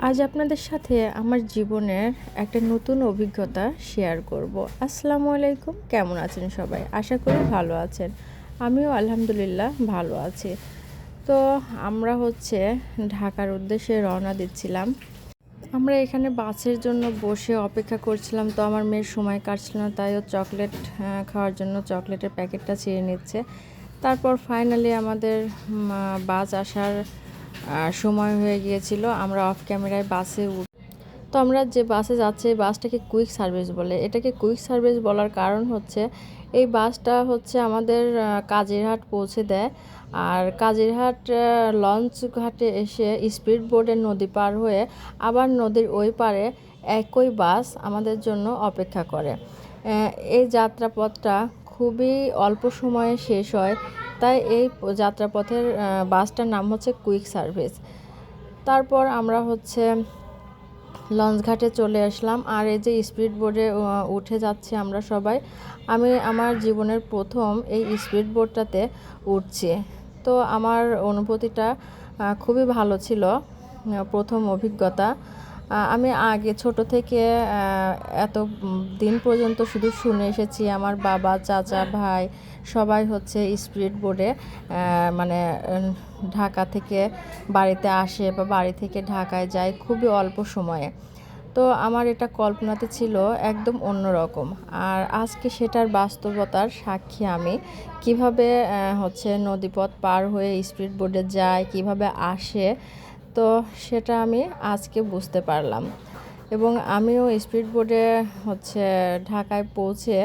আজ আপনাদের সাথে আমার জীবনের একটা নতুন অভিজ্ঞতা শেয়ার করব। আসসালামু আলাইকুম, কেমন আছেন সবাই? আশা করি ভালো আছেন। আমিও আলহামদুলিল্লাহ ভালো আছি। তো আমরা হচ্ছে ঢাকার উদ্দেশ্যে রওনা দিচ্ছিলাম। আমরা এখানে বাসের জন্য বসে অপেক্ষা করছিলাম, তো আমার মেয়ের সময় কাটছিল না, তাই ও চকলেট খাওয়ার জন্য চকলেটের প্যাকেটটা ছিঁড়ে নিচ্ছে। তারপর ফাইনালি আমাদের বাস আসার সময় হয়ে গিয়েছিল, আমরা অফ ক্যামেরায় বাসে তো আমরা যে বাসে যাচ্ছি, এই বাসটাকে কুইক সার্ভিস বলে। এটাকে কুইক সার্ভিস বলার কারণ হচ্ছে, এই বাসটা হচ্ছে আমাদের কাজিরহাট পৌঁছে দেয়। আর কাজিরহাট লঞ্চ ঘাটে এসে স্পিড বোর্ডের নদী পার হয়ে আবার নদীর ওই পারে একই বাস আমাদের জন্য অপেক্ষা করে। এই যাত্রাপথটা খুবই অল্প সময়ে শেষ হয়। তাই এই যাত্রাপথের বাসটার নাম হচ্ছে কুইক সার্ভিস। তারপর আমরা হচ্ছে লঞ্চ ঘাটে চলে আসলাম। আর এই যে স্পিড বোর্ডে উঠে যাচ্ছি আমরা সবাই, আমি আমার জীবনের প্রথম এই স্পিড বোর্ডটাতে উঠছি। তো আমার অনুভূতিটা খুবই ভালো ছিল প্রথম অভিজ্ঞতা। আমি আগে ছোট থেকে এত দিন পর্যন্ত শুধু শুনে এসেছি আমার বাবা, চাচা, ভাই সবাই হচ্ছে স্পিড বোর্ডে মানে ঢাকা থেকে বাড়িতে আসে বা বাড়ি থেকে ঢাকায় যায় খুবই অল্প সময়ে। তো আমার এটা কল্পনাতে ছিল একদম অন্যরকম। আর আজকে সেটার বাস্তবতার সাক্ষী আমি। কীভাবে হচ্ছে নদীপথ পার হয়ে স্পিড বোর্ডে যায়, কীভাবে আসে তো সেটা আমি আজকে বুঝতে পারলাম। এবং আমিও স্পিড বোর্ডে হচ্ছে ঢাকায় পৌঁছে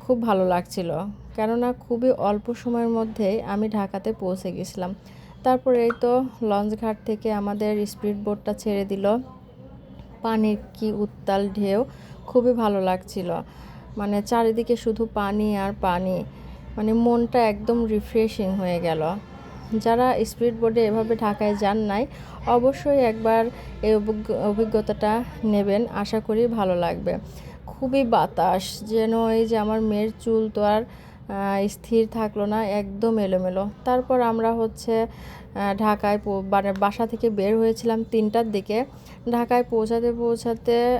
খুব ভালো লাগছিল। কেননা খুবই অল্প সময়ের মধ্যেই আমি ঢাকাতে পৌঁছে গেছিলাম। তারপরে এই তো লঞ্চ ঘাট থেকে আমাদের স্পিড বোটটা ছেড়ে দিল। পানির কি উত্তাল ঢেউ, খুবই ভালো লাগছিল। মানে চারিদিকে শুধু পানি আর পানি। মানে মনটা একদম রিফ্রেশিং হয়ে গেল। যারা স্পিড বোর্ডে এভাবে ঢাকায় যান নাই, অবশ্যই একবার এই অভিজ্ঞ- অভিজ্ঞতাটা নেবেন। আশা করি ভালো লাগবে। খুবই বাতাস, যেন এই যে আমার মেয়ের চুল তো আর স্থির থাকল না, একদম এলোমেলো। তারপর আমরা হচ্ছে ঢাকায় মানে বাসা থেকে বের হয়েছিলাম তিনটার দিকে। ঢাকায় পৌঁছাতে পৌঁছাতে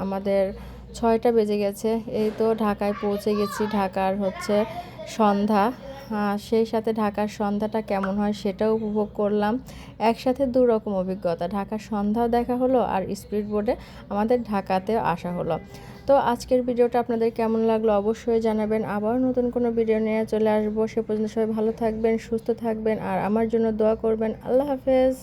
আমাদের ছয়টা বেজে গেছে। এই তো ঢাকায় পৌঁছে গেছি। ঢাকার হচ্ছে সন্ধ্যা। সেই সাথে ঢাকার সন্ধ্যাটা কেমন হয় সেটাও উপভোগ করলাম। একসাথে দু রকম অভিজ্ঞতা, ঢাকার সন্ধ্যাও দেখা হলো আর স্পিড বোর্ডে আমাদের ঢাকাতেও আসা হলো। তো আজকের ভিডিওটা আপনাদের কেমন লাগল অবশ্যই জানাবেন। আবার নতুন কোনো ভিডিও নিয়ে চলে আসব। সে পর্যন্ত সবাই ভালো থাকবেন, সুস্থ থাকবেন আর আমার জন্য দোয়া করবেন। আল্লাহ হাফেজ।